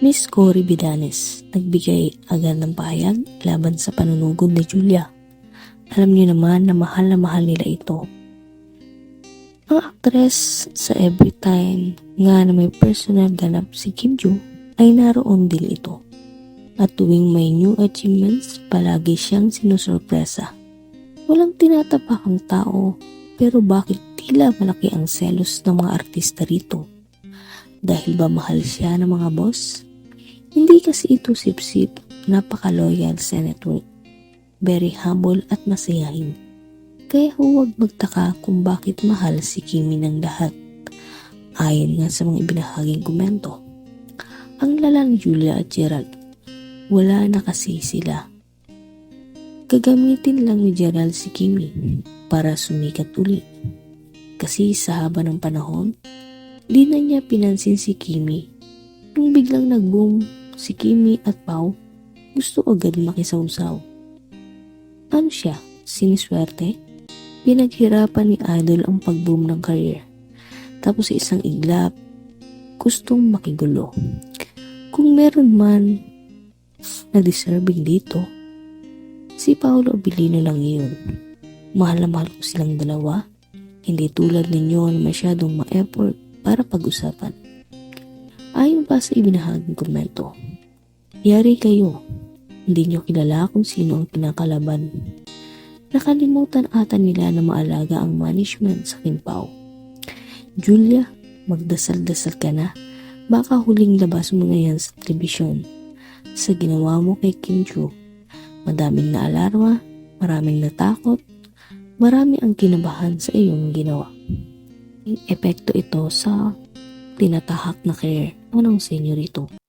Miss Cory Bidanes nagbigay agad ng pahayag laban sa panunugod ni Julia. Alam niyo naman na mahal na mahal nila ito. Ang aktres sa Every Time nga na may personal ganap si Kim Joo ay naroon din ito. At tuwing may new achievements, palagi siyang sinusurpresa. Walang tinatapakang tao, pero bakit tila malaki ang selos ng mga artista rito? Dahil ba mahal siya ng mga boss? Hindi kasi ito sip-sip, napaka-loyal senator. Very humble at masayahin. Kaya huwag magtaka kung bakit mahal si Kimi ng lahat. Ayon nga sa mga ibinahaging komento. Ang lala ni Julia at Gerald, wala na kasi sila. Gagamitin lang ni Gerald si Kimi para sumikat uli. Kasi sa haba ng panahon, di na niya pinansin si Kimi. Nung biglang nag-boom si Kimi at Pau, gusto agad makisawsaw. Ano siya? Siniswerte? Pinaghirapan ni Idol ang pag-boom ng career. Tapos sa isang iglap, gustong makigulo. Kung meron man na deserving dito, si Paolo Abilino lang yun. Mahal na mahal ko silang dalawa. Hindi tulad ninyo na masyadong ma-effort para pag-usapan. Ayon pa sa ibinahaging komento, yari kayo, hindi nyo kilala kung sino ang kinakalaban. Nakalimutan ata nila na maalaga ang management sa Kimpao. Julia, magdasal-dasal ka na. Baka huling labas mo na yan sa telebisyon. Sa ginawa mo kay Kim Joo, madaming na alarma, maraming natakot, marami ang kinabahan sa iyong ginawa. Epekto ito sa tinatahak na care. Anong senyorito?